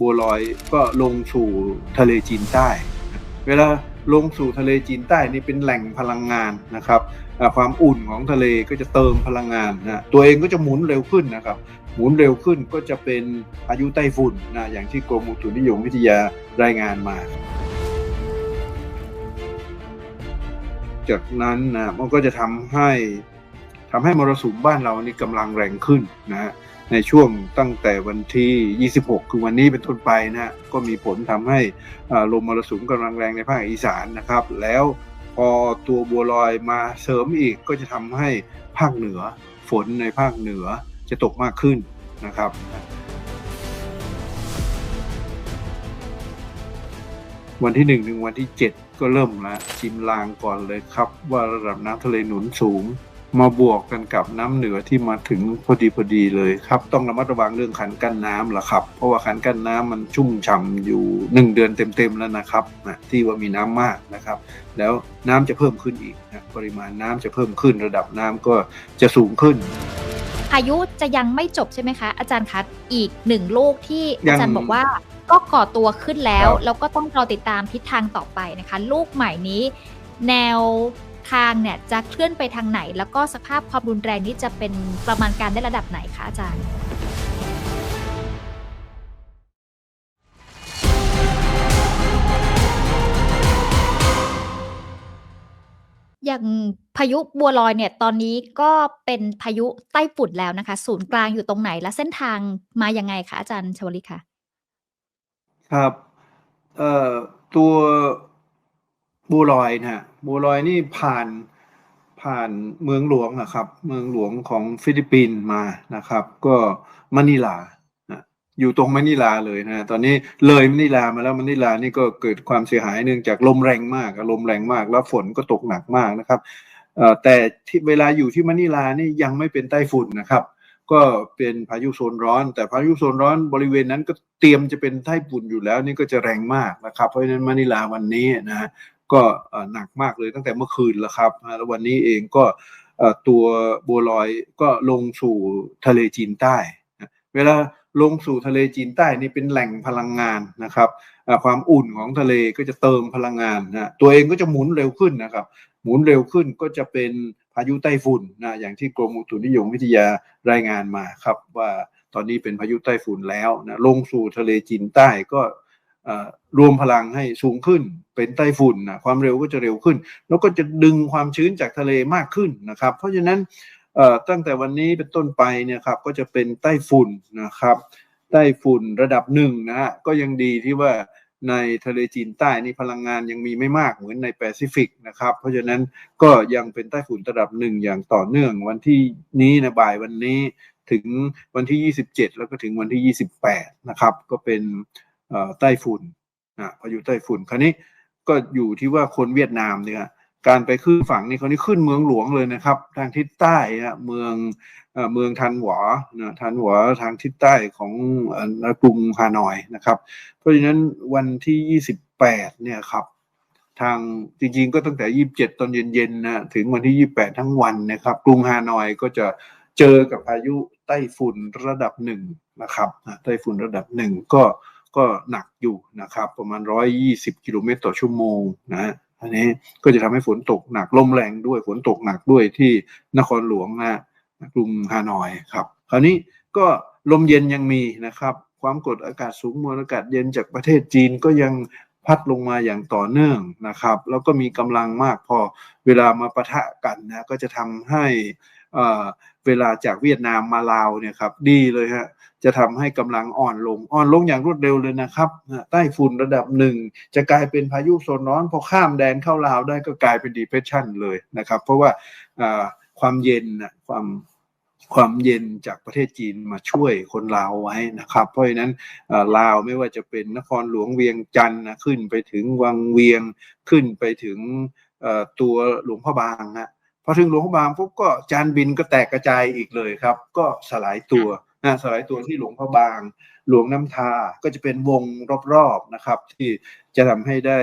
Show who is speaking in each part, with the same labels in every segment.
Speaker 1: บัวลอยก็ลงสู่ทะเลจีนใต้ เวลาลงสู่ทะเลจีนใต้นี่เป็นแหล่งพลังงานนะครับความอุ่นของทะเลก็จะเติมพลังงานนะตัวเองก็จะหมุนเร็วขึ้นนะครับ หมุนเร็วขึ้นก็จะเป็นพายุไต้ฝุ่นนะอย่างที่กรมอุตุนิยมวิทยารายงานมา จากนั้นนะมันก็จะทำให้ทำให้มรสุมบ้านเรานี่กำลังแรงขึ้นนะฮะ ในช่วงตั้งแต่วันที่ 26 คือวันนี้เป็นต้นไปนะฮะก็มีผลทำให้อ่าลมมรสุมกำลังแรงในภาคอีสานนะครับ แล้วพอตัวบัวลอยมาเสริมอีกก็จะทำให้ภาคเหนือฝนในภาคเหนือจะตกมากขึ้นนะครับวันที่หนึ่งถึงวันที่เจ็ดก็เริ่มละชิมลางก่อนเลยครับ ว่าระดับน้ำทะเลหนุนสูง มาบวกกันกับน้ำเหนือที่มาถึงพอดีพอดีเลยครับ ต้องระมัดระวังเรื่องขันกั้นน้ำละครับ เพราะว่าขันกั้นน้ำมันชุ่มฉ่ำอยู่หนึ่งเดือนเต็มๆแล้วนะครับนะที่ว่ามีน้ำมากนะครับ แล้วน้ำจะเพิ่มขึ้นอีกนะปริมาณน้ำจะเพิ่มขึ้นระดับน้ำก็จะสูงขึ้น
Speaker 2: พายุจะยังไม่จบใช่ไหมคะ อาจารย์คะอีกหนึ่งลูกที่
Speaker 1: ยัง
Speaker 2: อาจารย์บอกว่าก็ก่อตัวขึ้นแล้ว
Speaker 1: ครับ
Speaker 2: แล้วก็ต้องรอติดตามทิศทางต่อไปนะคะ ลูกใหม่นี้ แนว ทางเนี่ยจะเคลื่อนไปทางไหน แล้วก็สภาพความรุนแรงนี้จะเป็นประมาณการได้ระดับไหนคะอาจารย์อย่างพายุบัวลอยเนี่ยตอนนี้ก็เป็นพายุใต้ฝุ่นแล้วนะคะ ศูนย์กลางอยู่ตรงไหนและเส้นทางมายังไงคะอาจารย์ชวลิตคะ
Speaker 1: ครับเอ่อตัว บัวลอยนะฮะบัวลอยนี่ผ่านผ่านเมืองหลวงนะครับ เมืองหลวงของฟิลิปปินส์มานะครับ ก็มะนิลานะอยู่ตรงมะนิลาเลยนะตอนนี้เลยมะนิลามาแล้วมะนิลานี่ก็เกิดความเสียหายเนื่องจากลมแรงมากลมแรงมาก แล้วฝนก็ตกหนักมากนะครับแต่ที่เวลาอยู่ที่มะนิลานี่ยังไม่เป็นไต้ฝุ่นนะครับ ก็เป็นพายุโซนร้อน แต่พายุโซนร้อนบริเวณนั้นก็เตรียมจะเป็นไต้ฝุ่นอยู่แล้วนี่ก็จะแรงมากนะครับ เพราะฉะนั้นมะนิลาวันนี้นะ ก็หนักมากเลยตั้งแต่เมื่อคืนแล้วครับแล้ววันนี้เองก็ตัวบัวลอยก็ลงสู่ทะเลจีนใต้นะเวลาลงสู่ทะเลจีนใต้นี่เป็นแหล่งพลังงานนะครับ ความอุ่นของทะเลก็จะเติมพลังงานนะตัวเองก็จะหมุนเร็วขึ้นนะครับ หมุนเร็วขึ้นก็จะเป็นพายุไต้ฝุ่นนะอย่างที่กรมอุตุนิยมวิทยารายงานมาครับว่าตอนนี้เป็นพายุไต้ฝุ่นแล้วนะลงสู่ทะเลจีนใต้ก็ รวมพลังให้สูงขึ้น เป็นไต้ฝุ่นนะความเร็วก็จะเร็วขึ้น แล้วก็จะดึงความชื้นจากทะเลมากขึ้นนะครับ เพราะฉะนั้นตั้งแต่วันนี้เป็นต้นไปเนี่ยครับก็จะเป็นไต้ฝุ่นนะครับไต้ฝุ่นระดับหนึ่งนะฮะก็ยังดีที่ว่าในทะเลจีนใต้นี่พลังงานยังมีไม่มากเหมือนในแปซิฟิกนะครับ เพราะฉะนั้นก็ยังเป็นไต้ฝุ่นระดับหนึ่งอย่างต่อเนื่องวันที่นี้นะบ่ายวันนี้ถึงวันที่ 27 แล้วก็ถึงวันที่ 28 นะครับ ก็เป็น เอ่อไต้ฝุ่นนะพายุไต้ฝุ่น คราวนี้ก็อยู่ที่ว่าคนเวียดนามเนี่ยการไปขึ้นฝั่งนี่เขานี่ขึ้นเมืองหลวงเลยนะครับ ทางทิศใต้นะเมืองเอ่อเมืองทันหวานะทันหวาทางทิศใต้ของอ่อกรุงฮานอยนะครับ เพราะฉะนั้นวันที่ 28เนี่ยครับทางจริงๆก็ตั้งแต่ 27 ตอนเย็นๆนะถึงวันที่ 28 ทั้งวันนะครับ กรุงฮานอยก็จะเจอกับพายุไต้ฝุ่นระดับหนึ่งนะครับไต้ฝุ่นระดับหนึ่งก็ ก็หนักอยู่นะครับ ประมาณ 120 กิโลเมตรต่อชั่วโมงนะอันนี้ก็จะทำให้ฝนตกหนักลมแรงด้วยฝนตกหนักด้วยที่นครหลวงนะกรุงฮานอยครับ คราวนี้ก็ลมเย็นยังมีนะครับ ความกดอากาศสูงมวลอากาศเย็นจากประเทศจีนก็ยังพัดลงมาอย่างต่อเนื่องนะครับ แล้วก็มีกำลังมากพอเวลามาปะทะกันนะก็จะทำให้ เวลาจากเวียดนามมาลาวเนี่ยครับดีเลยฮะจะทำให้กำลังอ่อนลงอ่อนลงอย่างรวดเร็วเลยนะครับใต้ฝุ่นระดับหนึ่งจะกลายเป็นพายุโซนร้อนพอข้ามแดนเข้าลาวได้ก็กลายเป็น depression เลยนะครับ เพราะว่าความเย็นความความเย็นจากประเทศจีนมาช่วยคนลาวไว้นะครับ เพราะฉะนั้นลาวไม่ว่าจะเป็นนครหลวงเวียงจันทร์นะขึ้นไปถึงวังเวียงขึ้นไปถึงตัวหลวงพ่อบางฮะ อถึงหลวงพ่อบางปุ๊บก็จานบินก็แตกกระจายอีกเลยครับ ก็สลายตัวนะสลายตัวที่หลวงพ่อบาง หลวงน้ำทาก็จะเป็นวงรอบๆนะครับ ที่จะทำให้ได้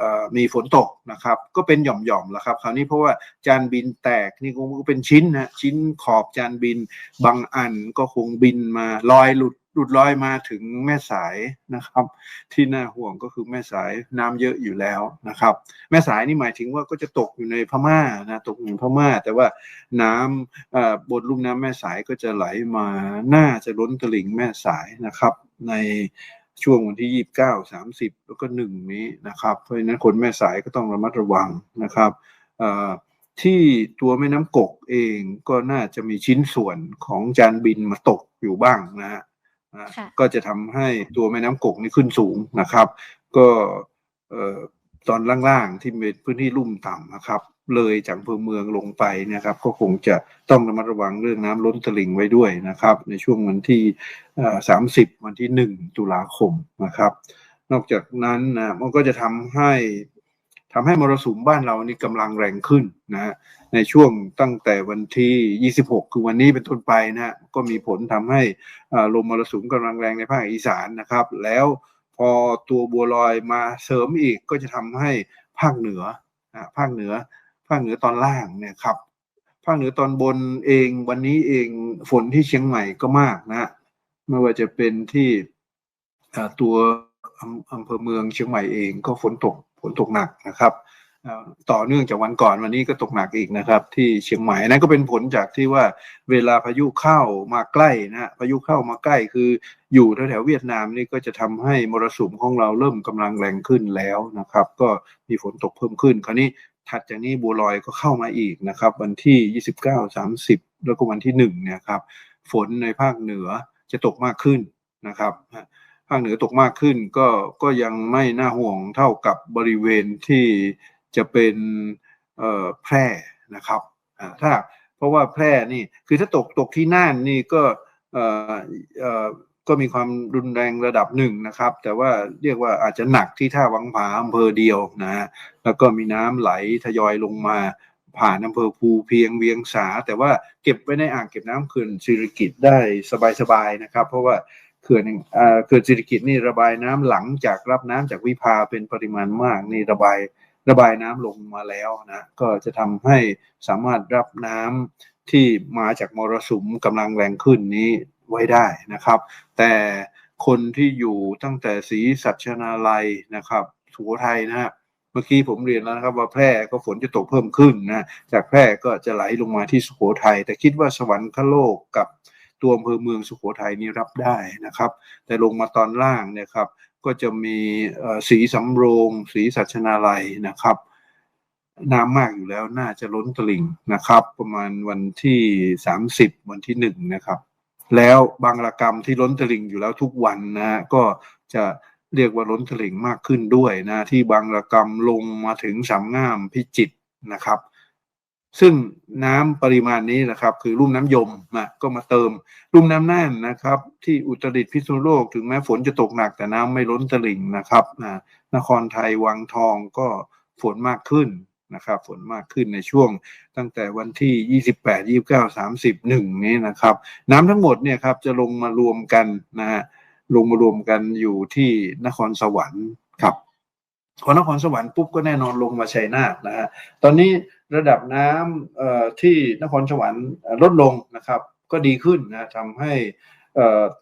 Speaker 1: อ่อมีฝนตกนะครับ ก็เป็นหย่อมๆแล้วครับ คราวนี้เพราะว่าจานบินแตกนี่คงเป็นชิ้นนะชิ้นขอบจานบินบางอันก็คงบินมาลอยหลุด หลุดลอยมาถึงแม่สายนะครับ ที่น่าห่วงก็คือแม่สายน้ำเยอะอยู่แล้วนะครับ แม่สายนี่หมายถึงว่าก็จะตกอยู่ในพม่านะตกอยู่ในพม่า แต่ว่าน้ำบนลุ่มน้ำแม่สายก็จะไหลมาน่าจะล้นตลิ่งแม่สายนะครับ ในช่วงวันที่ยี่สิบเก้าสามสิบแล้วก็หนึ่งนี้นะครับ เพราะฉะนั้นคนแม่สายก็ต้องระมัดระวังนะครับที่ตัวแม่น้ำกกเองก็น่าจะมีชิ้นส่วนของจานบินมาตกอยู่บ้างนะฮะ อ่า
Speaker 2: ค่ะ
Speaker 1: ก็จะทำให้ตัวแม่น้ำกกนี่ขึ้นสูงนะครับ ก็เอ่อตอนล่างๆที่เป็นพื้นที่ลุ่มต่ำนะครับ เลยจากอำเภอเมืองลงไปเนะครับ ก็คงจะต้องระมัดระวังเรื่องน้ำล้นตลิ่งไว้ด้วยนะครับ ในช่วงวันที่สามสิบวันที่หนึ่งตุลาคมนะครับ นอกจากนั้นนะมันก็จะทำให้ ทำให้มรสุมบ้านเรานี่กำลังแรงขึ้นนะฮะในช่วงตั้งแต่วันที่ 26 คือวันนี้เป็นต้นไปนะฮะก็มีผลทำให้อ่าลมมรสุมกำลังแรงในภาคอีสานนะครับ แล้วพอตัวบัวลอยมาเสริมอีกก็จะทำให้ภาคเหนือนะภาคเหนือ ภาคเหนือตอนล่างเนี่ยครับภาคเหนือตอนบนเองวันนี้เองฝนที่เชียงใหม่ก็มากนะฮะไม่ว่าจะเป็นที่ตัวอำอำเภอเมืองเชียงใหม่เองก็ฝนตก นตกหนักนะครับต่อเนื่องจากวันก่อนวันนี้ก็ตกหนักอีกนะครับ ที่เชียงใหม่นั้นก็เป็นผลจากที่ว่าเวลาพายุเข้ามาใกล้นะพายุเข้ามาใกล้คืออยู่แถวๆเวียดนามนี่ก็จะทำให้มรสุมของเราเริ่มกำลังแรงขึ้นแล้วนะครับ ก็มีฝนตกเพิ่มขึ้น คราวนี้ถัดจากนี้บัวลอยก็เข้ามาอีกนะครับ วันที่ 29 30 แล้วก็วันที่1เนี่ยครับฝนในภาคเหนือจะตกมากขึ้นนะครับ ภาคเหนือตกมากขึ้นก็ก็ยังไม่น่าห่วงเท่ากับบริเวณที่จะเป็นแพร่นะครับถ้าเพราะว่าแพร่นี่คือถ้าตกตกที่น่านนี่ก็ก็มีความรุนแรงระดับหนึ่งนะครับ แต่ว่าเรียกว่าอาจจะหนักที่ท่าวังผาอำเภอเดียวนะฮะแล้วก็มีน้ำไหลทยอยลงมาผ่านอำเภอภูเพียงเวียงสา แต่ว่าเก็บไว้ในอ่างเก็บน้ำเขื่อนสิริกิตได้สบายๆนะครับ เพราะว่า เขื่อนแห่งอ่าเขื่อนสิริกิตนี่ระบายน้ำหลังจากรับน้ำจากวิภาเป็นปริมาณมากนี่ระบายระบายน้ำลงมาแล้วนะก็จะทำให้สามารถรับน้ำที่มาจากมรสุมกำลังแรงขึ้นนี้ไว้ได้นะครับ แต่คนที่อยู่ตั้งแต่ศรีสัชนาลัยนะครับสุโขทัยนะฮะเมื่อกี้ผมเรียนแล้วนะครับว่าแพร่ก็ฝนจะตกเพิ่มขึ้นนะจากแพร่ก็จะไหลลงมาที่สุโขทัยแต่คิดว่าสวรรคโลกกับ ตัวอำเภอเมืองสุโขทัยนี่รับได้นะครับ แต่ลงมาตอนล่างเนี่ยครับก็จะมีสีสำโรงสีสัชนาลัยนะครับน้ำมากอยู่แล้วน่าจะล้นตลิ่งนะครับ ประมาณวันที่สามสิบวันที่หนึ่งนะครับ แล้วบางระกรรมที่ล้นตลิ่งอยู่แล้วทุกวันนะฮะก็จะเรียกว่าล้นตลิ่งมากขึ้นด้วยนะที่บางระกรรมลงมาถึงสามงามพิจิตรนะครับ ซึ่งน้ำปริมาณนี้นะครับ คือลุ่มน้ำยมนะก็มาเติมลุ่มน้ำน่านนะครับ ที่อุตรดิตถ์พิษณุโลกถึงแม้ฝนจะตกหนักแต่น้ำไม่ล้นตลิ่งนะครับนะนครไทยวังทองก็ฝนมากขึ้นนะครับฝนมากขึ้นในช่วงตั้งแต่วันที่ 28 29 31 นี้นะครับ น้ำทั้งหมดเนี่ยครับจะลงมารวมกันนะฮะลงมารวมกันอยู่ที่นครสวรรค์ครับพอนครสวรรค์ปุ๊บก็แน่นอนลงมาชัยนาทนะฮะตอนนี้ ระดับน้ำที่นครสวรรค์ลดลงนะครับ ก็ดีขึ้นนะทำให้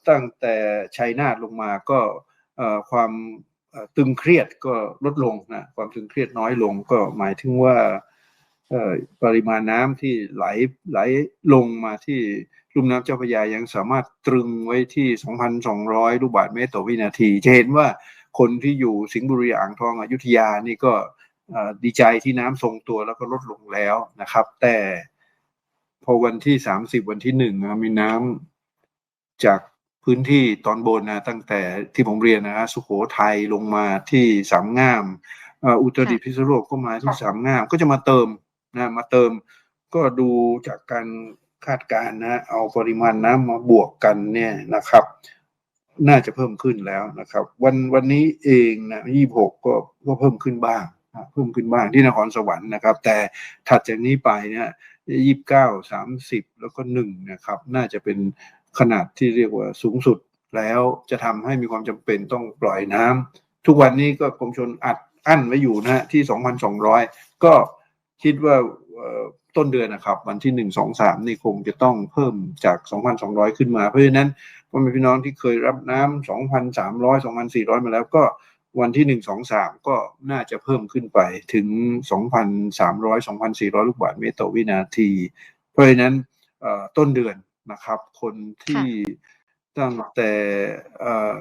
Speaker 1: ตั้งแต่ชัยนาทลงมาก็ความตึงเครียดก็ลดลงนะความตึงเครียดน้อยลงก็หมายถึงว่าปริมาณน้ำที่ไหลไหลลงมาที่ลุ่มน้ำเจ้าพระยายังสามารถตรึงไว้ที่ 2,200 ลูกบาศก์เมตรต่อวินาที จะเห็นว่าคนที่อยู่สิงห์บุรีอ่างทองอยุธยานี่ก็ ดีใจที่น้ำทรงตัวแล้วก็ลดลงแล้วนะครับ แต่พอวันที่สามสิบวันที่หนึ่งนะมีน้ำจากพื้นที่ตอนบนนะตั้งแต่ที่ผมเรียนนะฮะสุโขทัยลงมาที่สามงามเอ่ออุตรดิตถ์พิษณุโลกก็มาที่สามงาม ก็จะมาเติมนะมาเติมก็ดูจากการคาดการณ์นะเอาปริมาณน้ำมาบวกกันเนี่ยนะครับ น่าจะเพิ่มขึ้นแล้วนะครับ วันวันนี้เองนะยี่หกก็ก็เพิ่มขึ้นบ้างนะ เพิ่มขึ้นบ้างที่นครสวรรค์นะครับ แต่ถัดจากนี้ไปเนี่ยยี่สิบเก้าสามสิบแล้วก็หนึ่งนะครับ น่าจะเป็นขนาดที่เรียกว่าสูงสุดแล้วจะทำให้มีความจำเป็นต้องปล่อยน้ำทุกวันนี้ก็กรมชนอัดอั้นไว้อยู่นะฮะที่สองพันสองร้อยก็คิดว่าต้นเดือนนะครับ วันที่หนึ่งสองสามนี่คงจะต้องเพิ่มจากสองพันสองร้อยขึ้นมา เพราะฉะนั้นพ่อแม่พี่น้องที่เคยรับน้ำสองพันสามร้อยสองพันสี่ร้อยมาแล้วก็ วันที่หนึ่งสองสามก็น่าจะเพิ่มขึ้นไปถึงสองพันสามร้อยสองพันสี่ร้อยลูกบาศก์เมตรต่อวินาที เพราะฉะนั้นเอ่อต้นเดือนนะครับ คนที่ตั้งแต่เอ่อ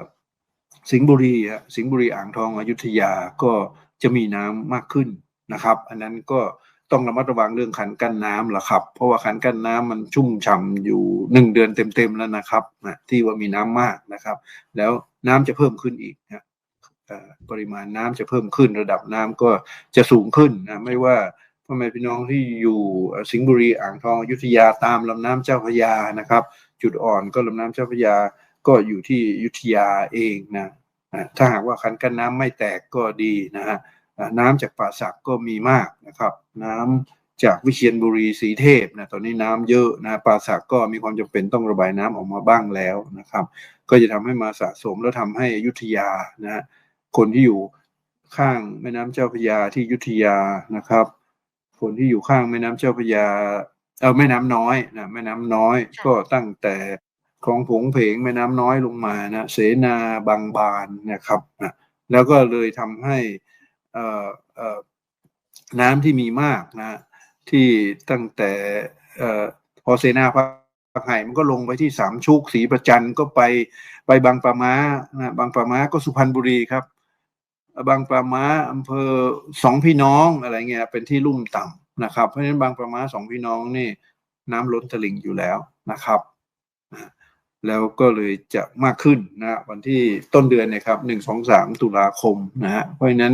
Speaker 1: สิงห์บุรีฮะสิงห์บุรีอ่างทองอยุธยาก็จะมีน้ำมากขึ้นนะครับ อันนั้นก็ต้องระมัดระวังเรื่องขันกั้นน้ำละครับ เพราะว่าขันกั้นน้ำมันชุ่มฉ่ำอยู่หนึ่งเดือนเต็มๆแล้วนะครับนะที่ว่ามีน้ำมากนะครับ แล้วน้ำจะเพิ่มขึ้นอีกนะเอ่อ ปริมาณน้ำจะเพิ่มขึ้น ระดับน้ำก็จะสูงขึ้นนะไม่ว่าพ่อแม่พี่น้องที่อยู่สิงห์บุรีอ่างทองอยุธยาตามลำน้ำเจ้าพระยานะครับ จุดอ่อนก็ลำน้ำเจ้าพระยาก็อยู่ที่อยุธยาเองนะถ้าหากว่าคันกั้นน้ำไม่แตกก็ดีนะฮะน้ำจากป่าสักก็มีมากนะครับ น้ำจากวิเชียรบุรีสีเทพนะตอนนี้น้ำเยอะนะป่าสักก็มีความจำเป็นต้องระบายน้ำออกมาบ้างแล้วนะครับ ก็จะทำให้มาสะสมแล้วทำให้อยุธยานะฮะ คนที่อยู่ข้างแม่น้ำเจ้าพระยาที่อยุธยานะครับ คนที่อยู่ข้างแม่น้ำเจ้าพระยาเออแม่น้ำน้อยนะแม่น้ำน้อย
Speaker 2: ค่ะ
Speaker 1: ก็ตั้งแต่คลองผงเพงแม่น้ำน้อยลงมานะเสนาบางบานนะครับนะแล้วก็เลยทำให้เอ่อเอ่อน้ำที่มีมากนะที่ตั้งแต่เอ่อพอเสนาพักไห่มันก็ลงไปที่สามชุกศรีประจันก็ไปไปบางปะมานะบางปะมาก็สุพรรณบุรีครับ บางปะมาอำเภอสองพี่น้องอะไรเงี้ยเป็นที่ลุ่มต่ำนะครับ เพราะฉะนั้นบางปะมาสองพี่น้องนี่น้ำล้นตลิ่งอยู่แล้วนะครับ แล้วก็เลยจะมากขึ้นนะวันที่ต้นเดือนนะครับหนึ่งสองสามตุลาคมนะฮะเพราะฉะนั้น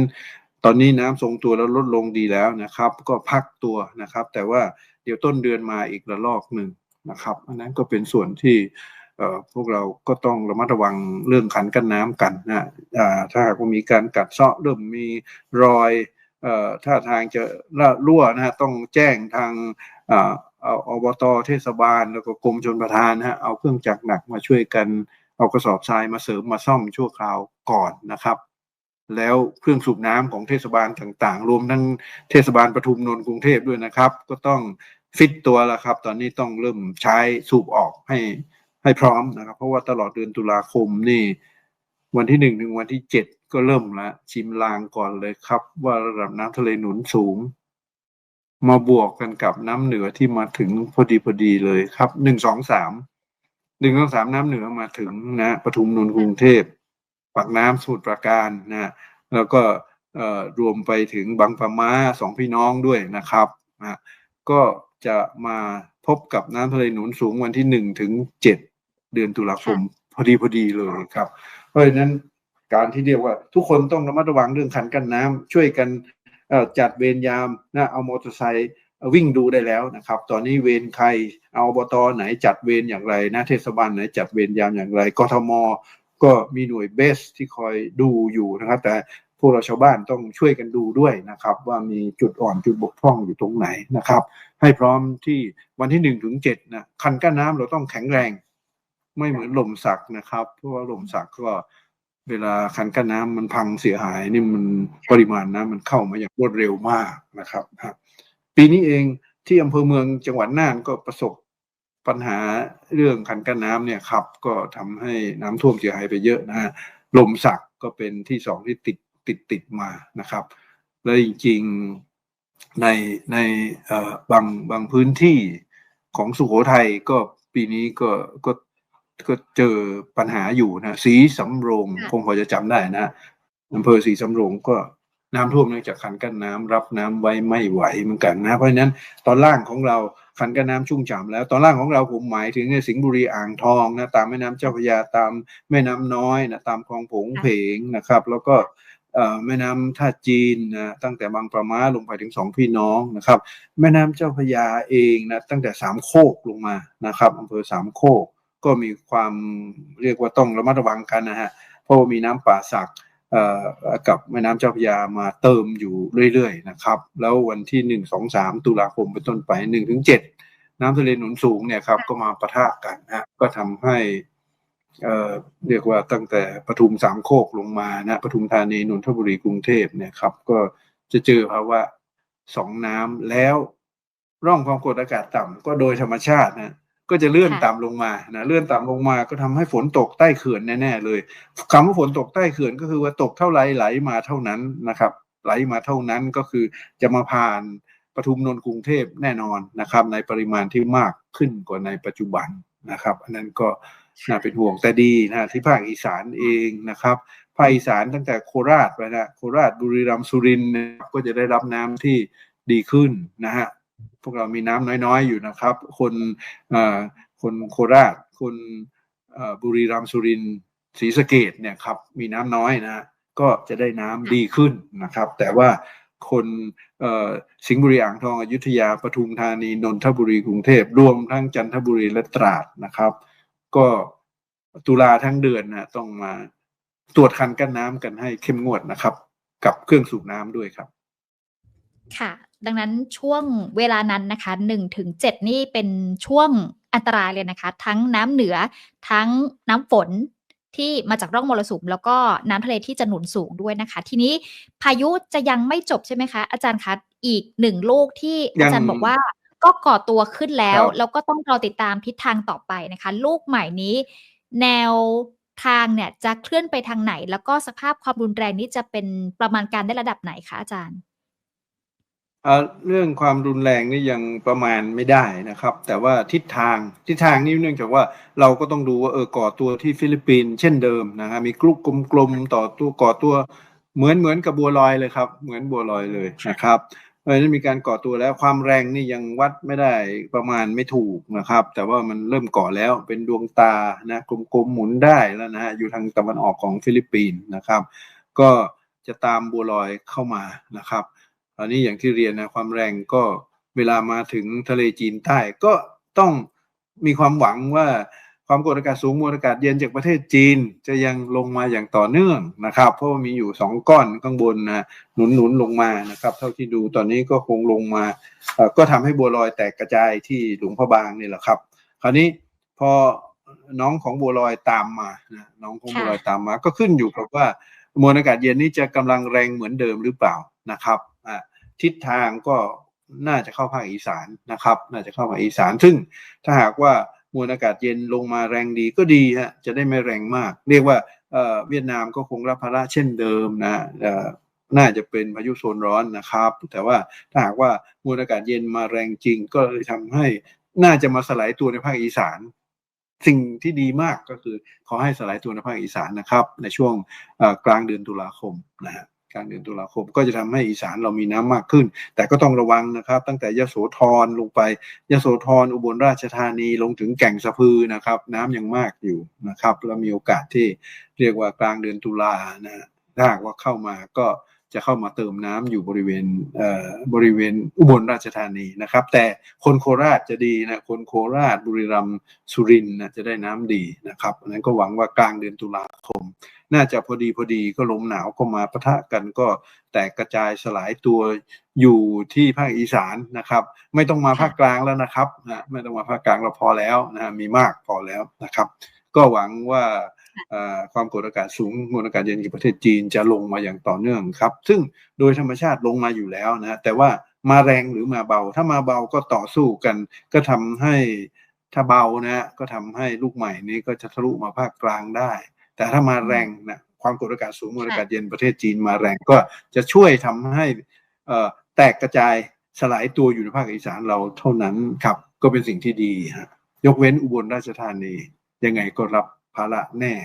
Speaker 1: ตอนนี้น้ำทรงตัวแล้วลดลงดีแล้วนะครับ ก็พักตัวนะครับ แต่ว่าเดี๋ยวต้นเดือนมาอีกระลอกหนึ่งนะครับ อันนั้นก็เป็นส่วนที่ พวกเราก็ต้องระมัดระวังเรื่องขันกันน้ำกันนะถ้าหากว่ามีการกัดเซาะเริ่มมีรอยอ่อท่าทางจะละรั่วนะฮะต้องแจ้งทางอบตเทศบาลแล้วก็กรมชลประทานนะฮะเอาเครื่องจักรหนักมาช่วยกันเอากระสอบทรายมาเสริมมาซ่อมชั่วคราวก่อนนะครับ แล้วเครื่องสูบน้ำของเทศบาลต่างๆ รวมทั้งเทศบาลปทุมนนท์กรุงเทพด้วยนะครับ ก็ต้องฟิตตัวแล้วครับ ตอนนี้ต้องเริ่มใช้สูบออกให้ ให้พร้อมนะครับ เพราะว่าตลอดเดือนตุลาคมนี่ วันที่หนึ่งถึงวันที่เจ็ดก็เริ่มละชิมลางก่อนเลยครับ ว่าระดับน้ำทะเลหนุนสูง มาบวกกันกับน้ำเหนือที่มาถึงพอดีพอดีเลยครับหนึ่งสองสามหนึ่งสองสามน้ำเหนือมาถึงนะปทุมนนท์กรุงเทพปากน้ำสมุทรปราการนะแล้วก็รวมไปถึงบางปะมาสองพี่น้องด้วยนะครับนะก็จะมาพบกับน้ำทะเลหนุนสูงวันที่หนึ่งถึงเจ็ด เดือนตุลาคมพอดีพอดีเลยครับ เพราะฉะนั้นการที่เรียกว่าทุกคนต้องระมัดระวังเรื่องขันกันน้ำช่วยกันเอ่อจัดเวรยามนะเอามอเตอร์ไซค์เอ่อวิ่งดูได้แล้วนะครับ ตอนนี้เวรใครเอาอบตไหนจัดเวรอย่างไรนะเทศบาลไหนจัดเวรยามอย่างไรกทมก็มีหน่วยเบสที่คอยดูอยู่นะครับ แต่พวกเราชาวบ้านต้องช่วยกันดูด้วยนะครับ ว่ามีจุดอ่อนจุดบกพร่องอยู่ตรงไหนนะครับ ให้พร้อมที่วันที่หนึ่งถึงเจ็ดนะคันกั้นน้ำเราต้องแข็งแรง ไม่เหมือนหล่มสักนะครับ เพราะว่าหล่มสักก็เวลาคันกั้นน้ำมันพังเสียหายนี่มันปริมาณน้ำมันเข้ามาอย่างรวดเร็วมากนะครับครับ ปีนี้เองที่อำเภอเมืองจังหวัดน่านก็ประสบปัญหาเรื่องคันกั้นน้ำเนี่ยครับ ก็ทำให้น้ำท่วมเสียหายไปเยอะนะฮะลมสักก็เป็นที่สองที่ติดติดติดมานะครับ แล้วจริงๆในในเอ่อบางบางพื้นที่ของสุโขทัยก็ปีนี้ก็ก็ ก็เจอปัญหาอยู่นะสีสำโรง
Speaker 2: ค่ะ
Speaker 1: คงพอจะจำได้นะอำเภอสีสำโรงก็น้ำท่วมเนื่องจากคันกั้นน้ำรับน้ำไว้ไม่ไหวเหมือนกันนะ เพราะฉะนั้นตอนล่างของเราคันกั้นน้ำชุ่มฉ่ำแล้ว ตอนล่างของเราผมหมายถึงในสิงห์บุรีอ่างทองนะตามแม่น้ำเจ้าพระยาตามแม่น้ำน้อยนะตามคลองผงเพงนะครับ แล้วก็เอ่อแม่น้ำท่าจีนนะตั้งแต่บางประมาลงไปถึงสองพี่น้องนะครับ แม่น้ำเจ้าพระยาเองนะตั้งแต่สามโคกลงมานะครับอำเภอสามโคก ก็มีความเรียกว่าต้องระมัดระวังกันนะฮะเพราะว่ามีน้ำป่าสักกับแม่น้ำเจ้าพระยามาเติมอยู่เรื่อยๆนะครับ แล้ววันที่หนึ่งสองสามตุลาคมเป็นต้นไปหนึ่งถึงเจ็ดน้ำทะเลหนุนสูงเนี่ยครับก็มาปะทะกันนะก็ทำให้เอ่อเรียกว่าตั้งแต่ปทุมสามโคกลงมานะปทุมธานีนนทบุรีกรุงเทพเนี่ยครับก็จะเจอภาวะสองน้ำแล้วร่องความกดอากาศต่ำก็โดยธรรมชาตินะ ก็จะเลื่อน
Speaker 2: ค่ะ
Speaker 1: ต่ำลงมานะเลื่อนต่ำลงมาก็ทำให้ฝนตกใต้เขื่อนแน่ๆเลยคำว่าฝนตกใต้เขื่อนก็คือว่าตกเท่าไรไหลมาเท่านั้นนะครับ ไหลมาเท่านั้นก็คือจะมาผ่านปทุมนนท์กรุงเทพแน่นอนนะครับ ในปริมาณที่มากขึ้นกว่าในปัจจุบันนะครับ อันนั้นก็น่าเป็นห่วงแต่ดีนะที่ภาคอีสานเองนะครับภาคอีสานตั้งแต่โคราชไปนะโคราชบุรีรัมย์สุรินทร์นะครับก็จะได้รับน้ำที่ดีขึ้นนะฮะ พวกเรามีน้ำน้อยๆ อยู่นะครับ คนคนโคราช คนบุรีรัมย์สุรินทร์ศรีสะเกดเนี่ยครับมีน้ำน้อยนะก็จะได้น้ำดีขึ้นนะครับ แต่ว่าคนสิงห์บุรีอ่างทองอยุธยาปทุมธานีนนทบุรีกรุงเทพรวมทั้งจันทบุรีและตราดนะครับ ก็ตุลาทั้งเดือนนะต้องมาตรวจคันกั้นน้ำกันให้เข้มงวดนะครับ กับเครื่องสูบน้ำด้วยครับ
Speaker 2: ค่ะ ดังนั้นช่วงเวลานั้นนะคะ1ถึง7นี่เป็นช่วงอันตรายเลยนะคะ ทั้งน้ำเหนือทั้งน้ำฝนที่มาจากร่องมรสุมแล้วก็น้ำทะเลที่จะหนุนสูงด้วยนะคะ ทีนี้พายุจะยังไม่จบใช่ไหมคะ อาจารย์คะอีกหนึ่งลูกที่
Speaker 1: ยั
Speaker 2: อางจารย์บอกว่าก็ก่อตัวขึ้นแล้ว
Speaker 1: ครับ
Speaker 2: แล้วก็ต้องรอติดตามทิศทางต่อไปนะคะ ลูกใหม่นี้ แนวทางเนี่ยจะเคลื่อนไปทางไหน แล้วก็สภาพความรุนแรงนี้จะเป็นประมาณการได้ระดับไหนคะอาจารย์
Speaker 1: เรื่องความรุนแรงนี่ยังประมาณไม่ได้นะครับ แต่ว่าทิศทางทิศทางนี่เนื่องจากว่าเราก็ต้องดูว่าเออก่อตัวที่ฟิลิปปินส์เช่นเดิมนะฮะมีกลุ่มกลมๆต่อตัวก่อตัวเหมือนเหมือนกับบัวลอยเลยครับ เหมือนบัวลอยเลยนะครับเพราะฉะนั้นมีการก่อตัวแล้วความแรงนี่ยังวัดไม่ได้ประมาณไม่ถูกนะครับ แต่ว่ามันเริ่มก่อแล้วเป็นดวงตานะกลมๆหมุนได้แล้วนะฮะอยู่ทางตะวันออกของฟิลิปปินส์นะครับ ก็จะตามบัวลอยเข้ามานะครับ อันนี้อย่างที่เรียนนะความแรงก็เวลามาถึงทะเลจีนใต้ก็ต้องมีความหวังว่าความกดอากาศสูงมวลอากาศเย็นจากประเทศจีนจะยังลงมาอย่างต่อเนื่องนะครับ เพราะว่ามีอยู่สองก้อนข้างบนนะหนุนหนุนลงมานะครับ เท่าที่ดูตอนนี้ก็คงลงมาก็ทำให้บัวลอยแตกกระจายที่หลวงพระบางนี่แหละครับ คราวนี้พอน้องของบัวลอยตามมานะน้องของบัวลอยตามมา ก็ขึ้นอยู่กับว่ามวลอากาศเย็นนี้จะกำลังแรงเหมือนเดิมหรือเปล่านะครับอ่า ทิศทางก็น่าจะเข้าภาคอีสานนะครับ น่าจะเข้าภาคอีสาน ซึ่งถ้าหากว่ามวลอากาศเย็นลงมาแรงดีก็ดีฮะจะได้ไม่แรงมาก เรียกว่าเวียดนามก็คงรับภาระเช่นเดิมนะน่าจะเป็นพายุโซนร้อนนะครับ แต่ว่าถ้าหากว่ามวลอากาศเย็นมาแรงจริง ก็เลยทำให้น่าจะมาสลายตัวในภาคอีสาน สิ่งที่ดีมากก็คือขอให้สลายตัวในภาคอีสานนะครับ ในช่วงกลางเดือนตุลาคมนะฮะ กลางเดือนตุลาคมก็จะทำให้อีสานเรามีน้ำมากขึ้น แต่ก็ต้องระวังนะครับ ตั้งแต่ยโสธรลงไปยโสธรอุบลราชธานีลงถึงแก่งสะพือนะครับ น้ำยังมากอยู่นะครับ แล้วมีโอกาสที่เรียกว่ากลางเดือนตุลานะถ้าหากว่าเข้ามาก็ จะเข้ามาเติมน้ำอยู่บริเวณบริเวณอุบลราชธานีนะครับ แต่คนโคราชจะดีนะคนโคราชบุรีรัมย์สุรินทร์นะจะได้น้ำดีนะครับอันนั้นก็หวังว่ากลางเดือนตุลาคม น่าจะพอดีพอดีก็ลมหนาวก็มาปะทะกันก็แตกกระจายสลายตัวอยู่ที่ภาคอีสานนะครับ ไม่ต้องมาภาคกลางแล้วนะครับนะไม่ต้องมาภาคกลางเราพอแล้วนะมีมากพอแล้วนะครับ ก็หวังว่า ความกดอากาศสูงมวลอากาศเย็นจากประเทศจีนจะลงมาอย่างต่อเนื่องครับ ซึ่งโดยธรรมชาติลงมาอยู่แล้วนะแต่ว่ามาแรงหรือมาเบา ถ้ามาเบาก็ต่อสู้กัน ก็ทำให้ถ้าเบานะก็ทำให้ลูกใหม่นี้ก็จะทะลุมาภาคกลางได้ แต่ถ้ามาแรงนะความกดอากาศสูงมวลอากาศเย็นประเทศจีนมาแรงก็จะช่วยทำให้แตกกระจายสลายตัวอยู่ในภาคอีสานเราเท่านั้นครับ ก็เป็นสิ่งที่ดีฮะยกเว้นอุบลราชธานียังไงก็รับ ภาระแน่